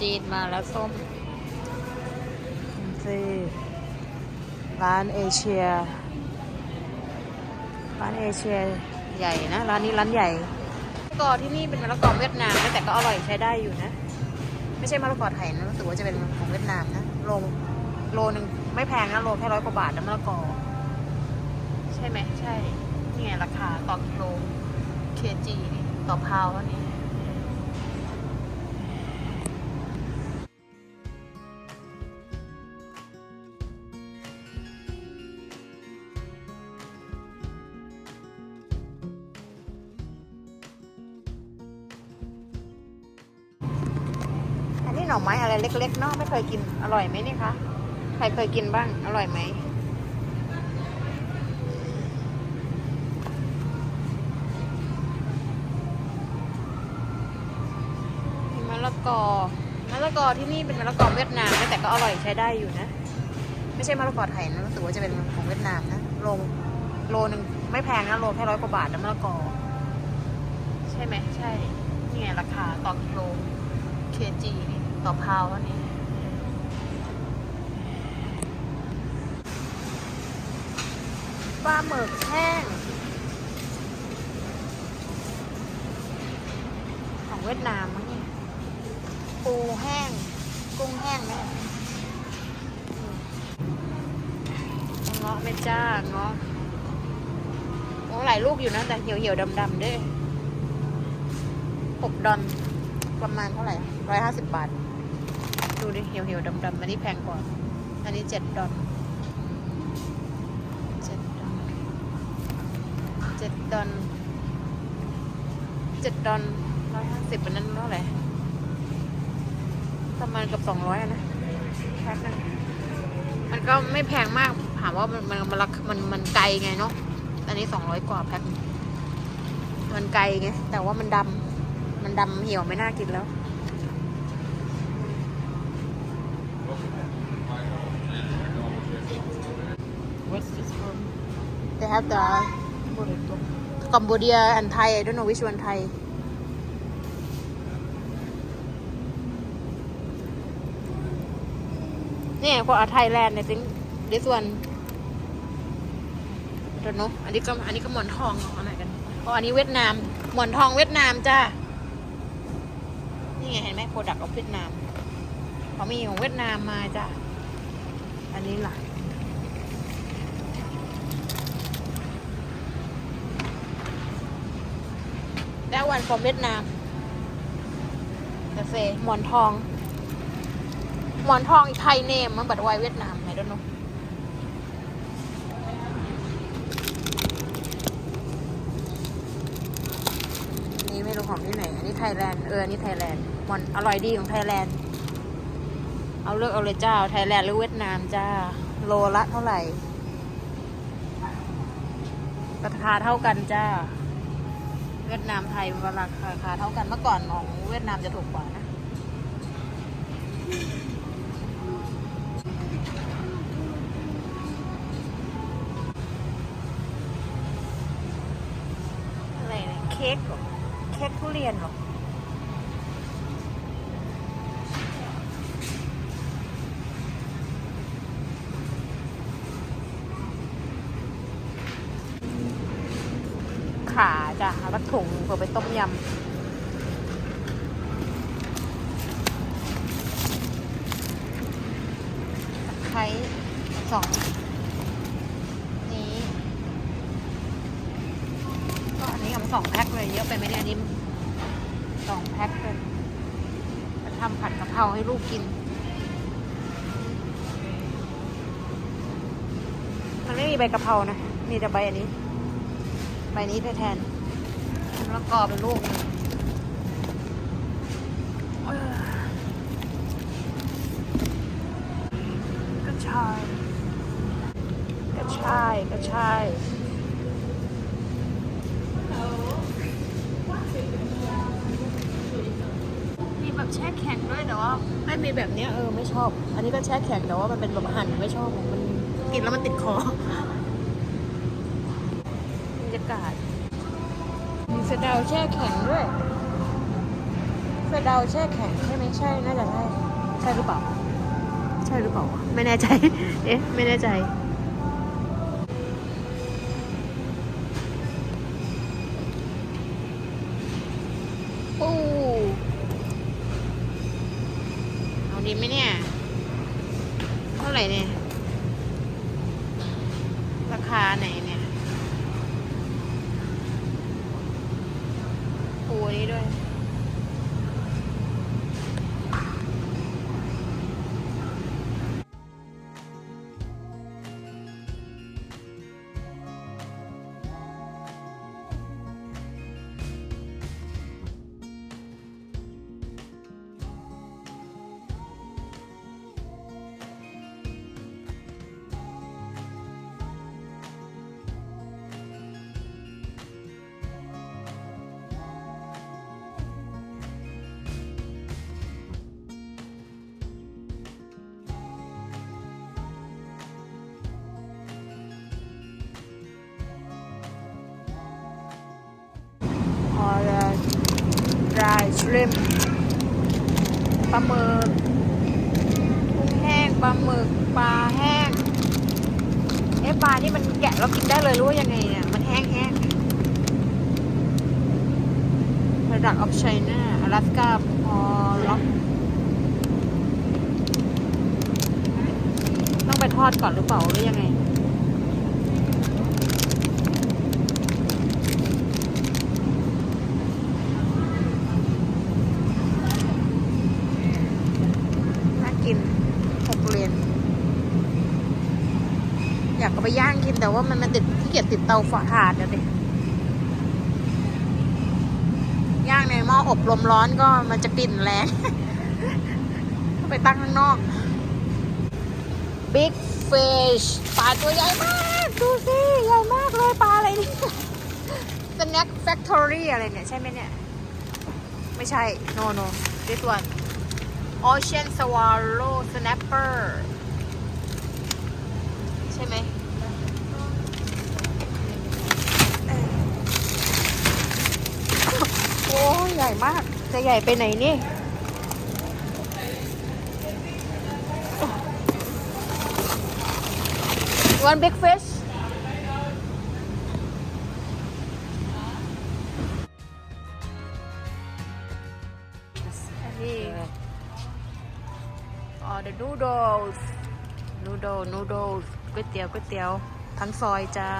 จีนมาแล้วส้มซีร้านเอเชีย ร้านเอเชียใหญ่นะ ร้านนี้ร้านใหญ่มะละกอที่นี่เป็นมะละกอเวียดนามนะแต่ก็อร่อยใช้ได้อยู่นะ ไม่ใช่มะละกอไทยนะรู้สึกว่าจะเป็นของเวียดนามนะโลโลหนึ่งไม่แพงนะโลแค่ร้อยกว่าบาทนะมะละกอ ใช่ไหมใช่นี่ไงราคาต่อกิโลเคจีนี่ต่อพาวเท่านี้ หน่อไม้อะไรเล็กๆเนาะไม่เคยกินอร่อยไหมนี่คะใครเคยกินบ้างอร่อยไหมมะละกอมะละกอที่นี่เป็นมะละกอเวียดนามแต่ก็อร่อยใช้ได้อยู่นะ ไม่ใช่มะละกอไทยนะรู้สึกว่าจะเป็นของเวียดนามนะโลโลหนึ่งไม่แพงนะโลแค่ร้อยกว่าบาทนะมะละกอ ใช่ไหมใช่ นี่ไงราคาต่อกิโลเคจีนี่ ต่อพาวเท่านี้ปลาหมึกแห้ง ของเวียดนามมั้งเนี่ยปูแห้ง กุ้งแห้งไหมอืมเงาะไม่จ้าเงาะโอ้หลายลูกอยู่นะ แต่เหี่ยวๆดำๆด้วยหกดอนประมาณเท่าไหร่ร้อยห้าสิบบาท ดูดิเหี่ยวเหี่ยวดำๆอันนี้แพงกว่า อันนี้เจ็ดดอลเจ็ดดอลเจ็ดดอลเจ็ดดอลร้อยห้าสิบอันนั้นเท่าไหร่ประมาณกับสองร้อยนะแพ็คนึงมันก็ไม่แพงมากถามว่ามันมันมันราคามันมันไกลไงเนาะอันนี้สองร้อยกว่าแพ็คมันไกลไงแต่ว่ามันดำมันดำเหี่ยวไม่น่ากินแล้ว What's this from? They have the Cambodia and Thai I don't know which one Thai เนี่ยพวกอาไทยแลนด์เนี่ย think this one I don't know อันนี้ก็อันนี้ก็หมอนทองเอาไหนกันเพราะอันนี้เวียดนาม หมอนทองเวียดนามจ้า นี่ไงเห็นไหมโปรดักต์ของเวียดนาม เขามีของเวียดนามมาจ้ะ อันนี้ล่ะ That one from Vietnam แต่เซหมอนทอง หมอนทองไทยเนมมันบัดไวเวียดนามไ I don't know นี่ไม่รู้ของที่ไหน อันนี้ไทยแลนด์ เออ อันนี้ไทยแลนด์ หมอนอร่อยดีของไทยแลนด์ เอาเลือกเอาเลยเจ้า ไทยแลนด์หรือเวียดนามจ้า โลละเท่าไหร่ ราคาเท่ากันจ้า เวียดนามไทยราคาราคาเท่ากันเมื่อก่อนของเวียดนามจะถูกกว่านะอะไรเนี่ยเค้กเหรอเค้กทุเรียนหรอ จ้ะเอาสักถุงเผื่อไปต้มยำตะไคร้สองนี้ก็อันนี้เอามาสองแพ็คเลยเยอะไปไหมเนี่ยอันนี้สองแพ็คเลยจะทำผัดกะเพราให้ลูกกิน มันไม่มีใบกะเพรานะ มีแต่ใบอันนี้ ใบนี้แทนมะละกอเป็นลูกเออกระชายกระชายกระชายมีแบบแช่แข็งด้วยแต่ว่าไม่มีแบบเนี้ยเออไม่ชอบ อันนี้ก็แช่แข็งแต่ว่ามันเป็นแบบหั่นไม่ชอบมันกินแล้วมันติดคอบ รยากาศ มีสะเดาแช่แข็งด้วยสะเดาแช่แข็งใช่ไหมใช่น่าจะใช่ใช่หรือเปล่า ใช่หรือเปล่า ไม่แน่ใจ เอ๊ะ ไม่แน่ใจปูเอาดีไหมเนี่ย เท่าไหร่เนี่ย ราคาไหน ดรายชริมปลาหมึกกุ้งแห้งปลาหมึกปลาแห้งเอ๊ะปลานี่มันแกะแล้วกินได้เลยรู้ว่ายังไงเนี่ยมันแห้งแห้งระดับออฟไชน่าอลาสกาพอล็อกต้องไปทอดก่อนหรือเปล่าหรือยังไง น่ากินหกเหรียญอยากเอาไปย่างกิน แต่ว่ามันมันติดที่เกียจติดเตาฝาถ่านเดี๋ยวดิย่างในหม้ออบลมร้อนก็มันจะกลิ่นแรงไปตั้งข้างนอก Big Fish ปลาตัวใหญ่มาก ดูสิ ใหญ่มากเลยปลาอะไรเนี่ย Snack Factory อะไรเนี่ย ใช่ไหมเนี่ย ไม่ใช่ no no this one Ocean Swallow Snapper ใช่ไหมเออ โอ้ใหญ่มาก จะใหญ่ไปไหนนี่ One big fish นนี้อ๋อ the noodles noodle noodles ก๋วยเตี๋ยวก๋วยเตี๋ยวทั้งซอยจ้า